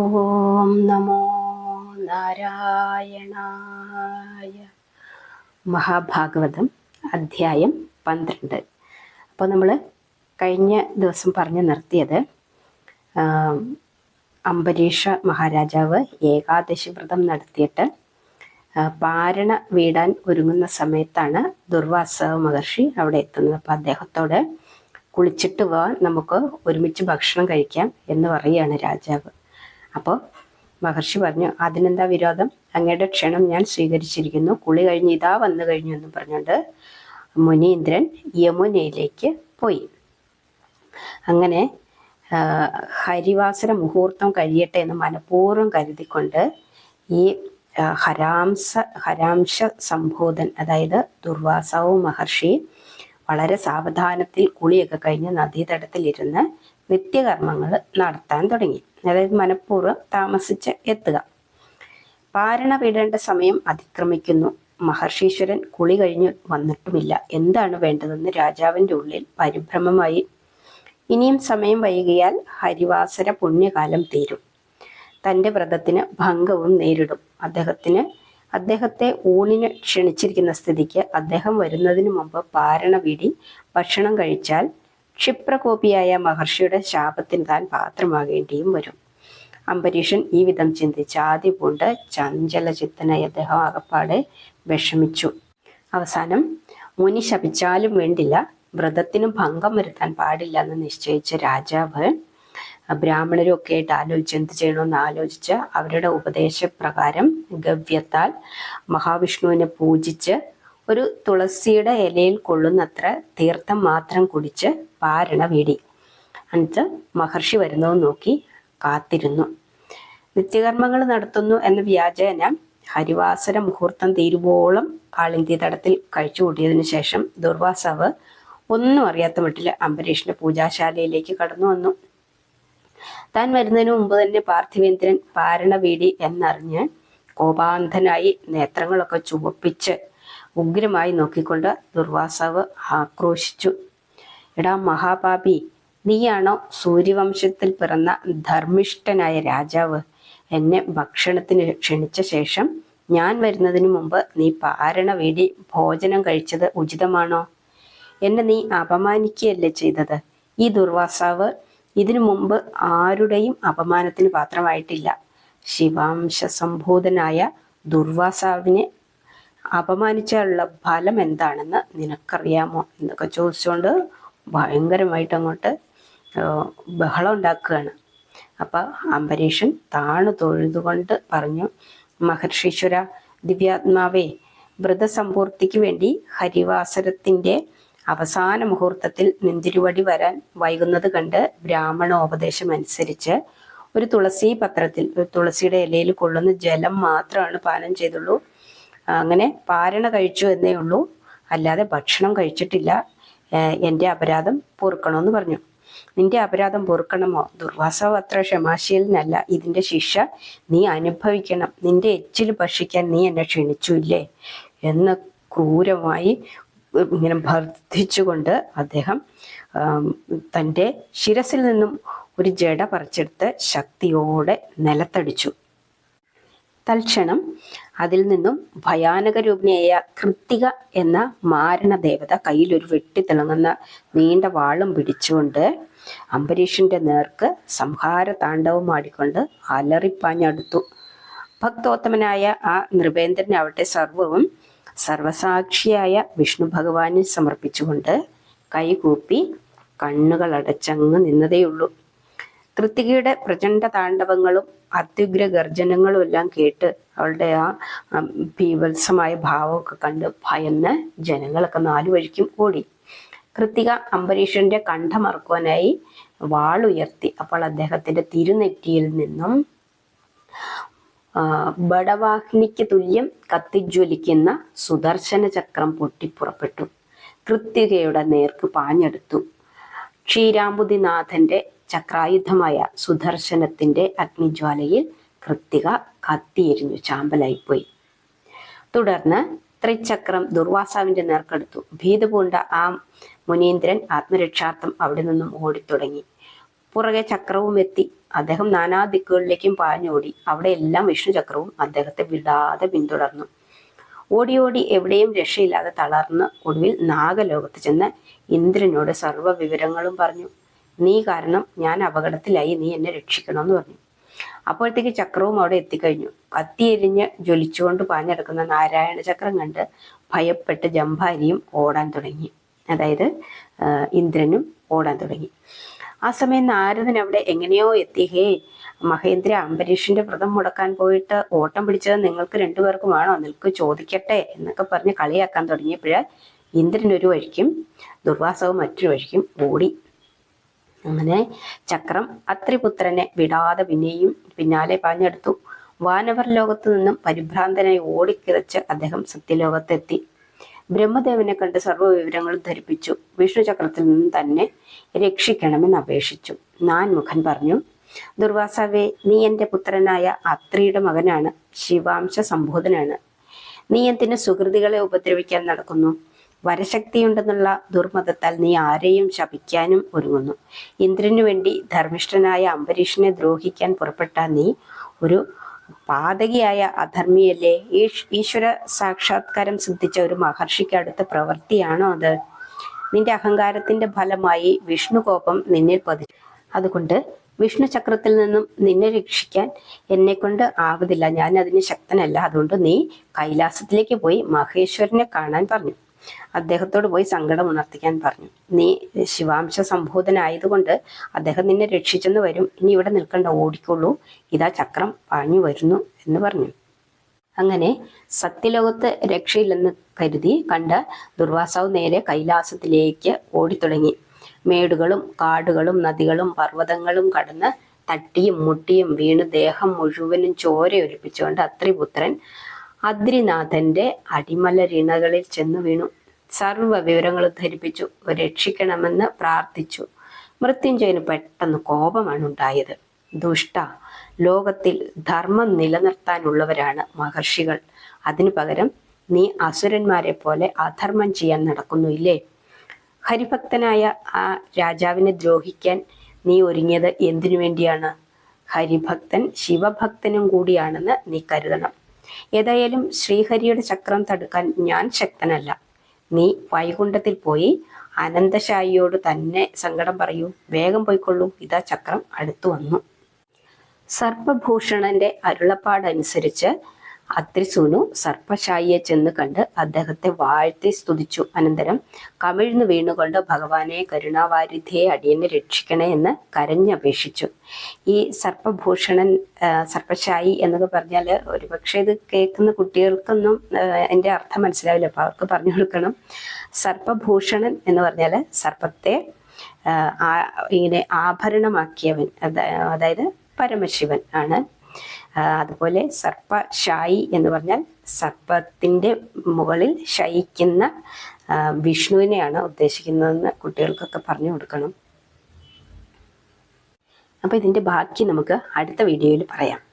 ഓം നമോ നാരായണായ. മഹാഭാഗവതം അധ്യായം പന്ത്രണ്ട്. അപ്പോൾ നമ്മൾ കഴിഞ്ഞ ദിവസം പറഞ്ഞു നിർത്തിയത് അംബരീഷ മഹാരാജാവ് ഏകാദശി വ്രതം നടത്തിയിട്ട് പാരണ വീടാൻ ഒരുങ്ങുന്ന സമയത്താണ് ദുർവാസ മഹർഷി അവിടെ എത്തുന്നത്. അപ്പോൾ അദ്ദേഹത്തോട് കുളിച്ചിട്ട് പോവാൻ നമുക്ക് ഒരുമിച്ച് ഭക്ഷണം കഴിക്കാം എന്ന് പറയുകയാണ് രാജാവ്. അപ്പോൾ മഹർഷി പറഞ്ഞു അതിനെന്താ വിരോധം? അങ്ങയുടെ ക്ഷണം ഞാൻ സ്വീകരിച്ചിരിക്കുന്നു. കുളി കഴിഞ്ഞ് ഇതാ വന്നു കഴിഞ്ഞു എന്ന് പറഞ്ഞുകൊണ്ട് മുനീന്ദ്രൻ യമുനയിലേക്ക് പോയി. അങ്ങനെ ഹരിവാസര മുഹൂർത്തം കഴിയട്ടെ എന്ന് മനഃപൂർവം കരുതിക്കൊണ്ട് ഈ ഹരാംസ ഹരാംശ സംബോധൻ അതായത് ദുർവാസവും മഹർഷി വളരെ സാവധാനത്തിൽ കുളിയൊക്കെ കഴിഞ്ഞ് നദീതടത്തിലിരുന്ന് നിത്യകർമ്മങ്ങൾ നടത്താൻ തുടങ്ങി. അതായത് മനഃപൂർവം താമസിച്ച് എത്തുക. പാരണ വിടേണ്ട സമയം അതിക്രമിക്കുന്നു. മഹർഷീശ്വരൻ കുളി കഴിഞ്ഞു വന്നിട്ടുമില്ല. എന്താണ് വേണ്ടതെന്ന് രാജാവിന്റെ ഉള്ളിൽ പരിഭ്രമമായി. ഇനിയും സമയം വൈകിയാൽ ഹരിവാസര പുണ്യകാലം തീരും. തന്റെ വ്രതത്തിന് ഭംഗവും നേരിടും. അദ്ദേഹത്തിന് അദ്ദേഹത്തെ ഊണിന് ക്ഷണിച്ചിരിക്കുന്ന സ്ഥിതിക്ക് അദ്ദേഹം വരുന്നതിന് മുമ്പ് പാരണ വീടി ഭക്ഷണം കഴിച്ചാൽ ക്ഷിപ്രകോപിയായ മഹർഷിയുടെ ശാപത്തിന് താൻ പാത്രമാകേണ്ടിയും വരും. അംബരീഷൻ ഈ വിധം ചിന്തിച്ച് ആദ്യ പൂണ്ട് ചഞ്ചലചിത്തനായി അദ്ദേഹം ആകപ്പാടെ വിഷമിച്ചു. അവസാനം മുനി ശപിച്ചാലും വേണ്ടില്ല വ്രതത്തിനും ഭംഗം വരുത്താൻ പാടില്ല എന്ന് നിശ്ചയിച്ച രാജാവ് ബ്രാഹ്മണരും ഒക്കെ ആയിട്ട് ആലോചിച്ച് എന്ത് ചെയ്യണമെന്ന് ആലോചിച്ച് അവരുടെ ഉപദേശപ്രകാരം ഗവ്യത്താൽ മഹാവിഷ്ണുവിനെ പൂജിച്ച് ഒരു തുളസിയുടെ ഇലയിൽ കൊള്ളുന്നത്ര തീർത്ഥം മാത്രം കുടിച്ച് പാരണ വീടി. എന്നിട്ട് മഹർഷി വരുന്നത് നോക്കി കാത്തിരുന്നു. നിത്യകർമ്മങ്ങൾ നടത്തുന്നു എന്ന വ്യാജേന ഹരിവാസര മുഹൂർത്തം തീരുവോളം കാളിന്തി തടത്തിൽ കഴിച്ചു കൂട്ടിയതിനു ശേഷം ദുർവാസാവ് ഒന്നും അറിയാത്ത മട്ടിൽ അംബരീഷിന്റെ പൂജാശാലയിലേക്ക് കടന്നു വന്നു. താൻ വരുന്നതിന് മുമ്പ് തന്നെ പാർത്ഥിവേന്ദ്രൻ പാരണ വീടി എന്നറിഞ്ഞ് കോപാന്ധനായി നേത്രങ്ങളൊക്കെ ചുവപ്പിച്ച് ഉഗ്രമായി നോക്കിക്കൊണ്ട് ദുർവാസാവ് ആക്രോശിച്ചു. എടാ മഹാപാപി നീയാണോ സൂര്യവംശത്തിൽ പിറന്ന ധർമ്മിഷ്ഠനായ രാജാവ്? എന്നെ ഭക്ഷണത്തിന് ക്ഷണിച്ച ശേഷം ഞാൻ വരുന്നതിന് മുമ്പ് നീ പാരണ വേണ്ടി ഭോജനം കഴിച്ചത് ഉചിതമാണോ? എന്നെ നീ അപമാനിക്കുകയല്ലേ ചെയ്തത്? ഈ ദുർവാസാവ് ഇതിനു മുമ്പ് ആരുടെയും അപമാനത്തിന് പാത്രമായിട്ടില്ല. ശിവാംശ സംബോധനായ ദുർവാസാവിനെ അപമാനിച്ചുള്ള ഫലം എന്താണെന്ന് നിനക്കറിയാമോ എന്നൊക്കെ ചോദിച്ചുകൊണ്ട് ഭയങ്കരമായിട്ട് അങ്ങോട്ട് ബഹളം ഉണ്ടാക്കുകയാണ്. അപ്പോൾ അംബരീഷൻ താണു തൊഴുതുകൊണ്ട് പറഞ്ഞു മഹർഷീശ്വര ദിവ്യാത്മാവേ വ്രതസമ്പൂർത്തിക്ക് വേണ്ടി ഹരിവാസരത്തിന്റെ അവസാന മുഹൂർത്തത്തിൽ നിന്തിരുവടി വരാൻ വൈകുന്നത് കണ്ട് ബ്രാഹ്മണോപദേശം അനുസരിച്ച് ഒരു തുളസി പത്രത്തിൽ തുളസിയുടെ ഇലയിൽ കൊള്ളുന്ന ജലം മാത്രമാണ് പാനം ചെയ്തുള്ളൂ. അങ്ങനെ പാരണ കഴിച്ചു എന്നേ ഉള്ളൂ. അല്ലാതെ ഭക്ഷണം കഴിച്ചിട്ടില്ല. എന്റെ അപരാധം പൊറുക്കണമെന്ന് പറഞ്ഞു. നിന്റെ അപരാധം പൊറുക്കണമോ? ദുർവാസാവ് അത്ര ക്ഷമാശീലനല്ല. ഇതിന്റെ ശിക്ഷ നീ അനുഭവിക്കണം. നിന്റെ എച്ചിൽ ഭക്ഷിക്കാൻ നീ എന്നെ ക്ഷണിച്ചില്ലേ എന്ന് ക്രൂരമായി ഇങ്ങനെ ഭർദ്ധിച്ചുകൊണ്ട് അദ്ദേഹം തന്റെ ശിരസിൽ നിന്നും ഒരു ജട പറിച്ചെടുത്ത് ശക്തിയോടെ നിലത്തടിച്ചു. തൽക്ഷണം അതിൽ നിന്നും ഭയാനക രൂപിണിയായ കൃത്തിക എന്ന മാരണ ദേവത കയ്യിൽ ഒരു വെട്ടിത്തിളങ്ങുന്ന നീണ്ട വാളും പിടിച്ചുകൊണ്ട് അംബരീഷിന്റെ നേർക്ക് സംഹാര താണ്ഡവം ആടിക്കൊണ്ട് അലറിപ്പാഞ്ഞടുത്തു. ഭക്തോത്തമനായ ആ നൃപേന്ദ്രനാവട്ടെ സർവവും സർവസാക്ഷിയായ വിഷ്ണു ഭഗവാനെ സമർപ്പിച്ചുകൊണ്ട് കൈകൂപ്പി കണ്ണുകൾ അടച്ചങ്ങ് നിന്നതേയുള്ളൂ. കൃത്തികയുടെ പ്രചണ്ഡ താണ്ഡവങ്ങളും അത്യുഗ്ര ഗർജനങ്ങളും എല്ലാം കേട്ട് അവളുടെ ആ ഭീവത്സമായ ഭാവമൊക്കെ കണ്ട് ഭയന്ന് ജനങ്ങളൊക്കെ നാലു വഴിക്കും ഓടി. കൃത്തിക അംബരീഷന്റെ കണ്ഠമറക്കുവാനായി വാളുയർത്തി അപ്പോൾ അദ്ദേഹത്തിന്റെ തിരുനെറ്റിയിൽ നിന്നും ബടവാഹിനിക്ക് തുല്യം കത്തിജ്വലിക്കുന്ന സുദർശന ചക്രം പൊട്ടിപ്പുറപ്പെട്ടു കൃത്തികയുടെ നേർക്ക് പാഞ്ഞെടുത്തു. ക്ഷീരാമ്പുതിനാഥന്റെ ചക്രായുധമായ സുദർശനത്തിന്റെ അഗ്നിജ്വാലയിൽ കൃത്തിക കത്തിയെരിഞ്ഞു ചാമ്പലായിപ്പോയി. തുടർന്ന് ത്രിചക്രം ദുർവാസാവിന്റെ നേർക്കെടുത്തു. ഭീതപൂണ്ട ആ മുനീന്ദ്രൻ ആത്മരക്ഷാർത്ഥം അവിടെ നിന്നും ഓടിത്തുടങ്ങി. പുറകെ ചക്രവും എത്തി. അദ്ദേഹം നാനാ ദിക്കുകളിലേക്കും പാഞ്ഞോടി. അവിടെയെല്ലാം വിഷ്ണു ചക്രവും അദ്ദേഹത്തെ വിടാതെ പിന്തുടർന്നു. ഓടി ഓടി എവിടെയും രക്ഷയില്ലാതെ തളർന്ന് ഒടുവിൽ നാഗലോകത്ത് ചെന്ന് ഇന്ദ്രനോട് സർവ വിവരങ്ങളും പറഞ്ഞു. നീ കാരണം ഞാൻ അപകടത്തിലായി നീ എന്നെ രക്ഷിക്കണമെന്ന് പറഞ്ഞു. അപ്പോഴത്തേക്ക് ചക്രവും അവിടെ എത്തിക്കഴിഞ്ഞു. കത്തിയെരിഞ്ഞ് ജ്വലിച്ചുകൊണ്ട് പാഞ്ഞെടുക്കുന്ന നാരായണ ചക്രം കണ്ട് ഭയപ്പെട്ട് ജംഭാരിയും ഓടാൻ തുടങ്ങി. അതായത് ഇന്ദ്രനും ഓടാൻ തുടങ്ങി. ആ സമയം നാരദൻ അവിടെ എങ്ങനെയോ എത്തി. ഹേ മഹേന്ദ്ര അംബരീഷിന്റെ വ്രതം മുടക്കാൻ പോയിട്ട് ഓട്ടം പിടിച്ചത് നിങ്ങൾക്ക് രണ്ടുപേർക്കും രണ്ടുപേർക്കുമാണോ നിൽക്ക് ചോദിക്കട്ടെ എന്നൊക്കെ പറഞ്ഞ് കളിയാക്കാൻ തുടങ്ങിയപ്പോഴ് ഇന്ദ്രൻ ഒരു വഴിക്കും ദുർവാസവും മറ്റൊരു വഴിക്കും ഓടി അങ്ങനെ ചക്രം അത്രിപുത്രനെ വിടാതെ പിന്നെയും പിന്നാലെ പാഞ്ഞെടുത്തു വാനവർ ലോകത്തു നിന്നും പരിഭ്രാന്തനായി ഓടിക്കിതച്ച് അദ്ദേഹം സത്യലോകത്തെത്തി. ബ്രഹ്മദേവനെ കണ്ട് സർവ വിവരങ്ങളും ധരിപ്പിച്ചു. വിഷ്ണു ചക്രത്തിൽ നിന്നും തന്നെ രക്ഷിക്കണമെന്ന് അപേക്ഷിച്ചു. നാൻമുഖൻ പറഞ്ഞു ദുർവാസാവേ നീ എന്റെ പുത്രനായ അത്രിയുടെ മകനാണ്. ശിവാംശ സംബോധനാണ്. നീ എന്തിന് സുഹൃതികളെ ഉപദ്രവിക്കാൻ നടക്കുന്നു? വരശക്തിയുണ്ടെന്നുള്ള ദുർമതത്താൽ നീ ആരെയും ശപിക്കാനും ഒരുങ്ങുന്നു. ഇന്ദ്രനു വേണ്ടി ധർമ്മിഷ്ഠനായ അംബരീഷിനെ ദ്രോഹിക്കാൻ പുറപ്പെട്ട നീ ഒരു പാതകിയായ അധർമ്മിയല്ലേ? ഈശ്വര സാക്ഷാത്കാരം സിദ്ധിച്ച ഒരു മഹർഷിക്ക് അടുത്ത പ്രവൃത്തിയാണോ അത്? നിന്റെ അഹങ്കാരത്തിന്റെ ഫലമായി വിഷ്ണു കോപം നിന്നിൽ പതിച്ചു അതുകൊണ്ട് വിഷ്ണു ചക്രത്തിൽ നിന്നും നിന്നെ രക്ഷിക്കാൻ എന്നെ കൊണ്ട് ആവതില്ല. ഞാൻ അതിന് ശക്തനല്ല. അതുകൊണ്ട് നീ കൈലാസത്തിലേക്ക് പോയി മഹേശ്വരനെ കാണാൻ പറഞ്ഞു. അദ്ദേഹത്തോട് പോയി സങ്കടം ഉണർത്തിക്കാൻ പറഞ്ഞു. നീ ശിവാംശ സംബോധനായതുകൊണ്ട് അദ്ദേഹം നിന്നെ രക്ഷിച്ചെന്ന് വരും. ഇനി ഇവിടെ നിൽക്കണ്ട ഓടിക്കൊള്ളൂ ഇതാ ചക്രം പാഞ്ഞു വരുന്നു എന്ന് പറഞ്ഞു. അങ്ങനെ സത്യലോകത്ത് രക്ഷയില്ലെന്ന് കരുതി കണ്ട ദുർവാസാവ് നേരെ കൈലാസത്തിലേക്ക് ഓടിത്തുടങ്ങി. മേടുകളും കാടുകളും നദികളും പർവതങ്ങളും കടന്ന് തട്ടിയും മുട്ടിയും വീണ് ദേഹം മുഴുവനും ചോരയൊലിപ്പിച്ചുകൊണ്ട് അത്രിപുത്രൻ അദ്രിനാഥന്റെ അടിമലരിണകളിൽ ചെന്നു വീണു. സർവ വിവരങ്ങളും ധരിപ്പിച്ചു. രക്ഷിക്കണമെന്ന് പ്രാർത്ഥിച്ചു. മൃത്യുഞ്ജയന് പെട്ടെന്ന് കോപമാണ് ഉണ്ടായത്. ദുഷ്ട. ലോകത്തിൽ ധർമ്മം നിലനിർത്താനുള്ളവരാണ് മഹർഷികൾ. അതിനു പകരം നീ അസുരന്മാരെ പോലെ അധർമ്മം ചെയ്യാൻ നടക്കുന്നു ഇല്ലേ? ഹരിഭക്തനായ ആ രാജാവിനെ ദ്രോഹിക്കാൻ നീ ഒരുങ്ങിയത് എന്തിനു വേണ്ടിയാണ്? ഹരിഭക്തൻ ശിവഭക്തനും കൂടിയാണെന്ന് നീ കരുതണം. ഏതായാലും ശ്രീഹരിയുടെ ചക്രം തടുക്കാൻ ഞാൻ ശക്തനല്ല. നീ വൈകുണ്ഠത്തിൽ പോയി അനന്തശായിയോട് തന്നെ സങ്കടം പറയൂ. വേഗം പോയിക്കൊള്ളൂ. ഇതാ ചക്രം അടുത്തു വന്നു. സർപ്പഭൂഷണന്റെ അരുളപ്പാടനുസരിച്ച് അത്രിസൂനു സർപ്പശായിയെ ചെന്ന് കണ്ട് അദ്ദേഹത്തെ വാഴ്ത്തി സ്തുതിച്ചു. അനന്തരം കമിഴ്ന്നു വീണുകൊണ്ട് ഭഗവാനെ കരുണാവാരിധിയെ അടിയനെ രക്ഷിക്കണേ എന്ന് കരഞ്ഞപേക്ഷിച്ചു. ഈ സർപ്പഭൂഷണൻ സർപ്പശായി എന്നൊക്കെ പറഞ്ഞാൽ ഒരുപക്ഷെ ഇത് കേൾക്കുന്ന കുട്ടികൾക്കൊന്നും എന്റെ അർത്ഥം മനസ്സിലാവില്ല. അപ്പോൾ അവർക്ക് പറഞ്ഞു കൊടുക്കണം. സർപ്പഭൂഷണൻ എന്ന് പറഞ്ഞാൽ സർപ്പത്തെ ഇങ്ങനെ ആഭരണമാക്കിയവൻ അതായത് പരമശിവൻ ആണ്. ആ, സർപ്പ ഷായി എന്ന് പറഞ്ഞാൽ സർപ്പത്തിന്റെ മുകളിൽ ശയിക്കുന്ന വിഷ്ണുവിനെയാണ് ഉദ്ദേശിക്കുന്നതെന്ന് കുട്ടികൾക്കൊക്കെ പറഞ്ഞു കൊടുക്കണം. അപ്പോൾ ഇതിന്റെ ബാക്കി നമുക്ക് അടുത്ത വീഡിയോയിൽ പറയാം.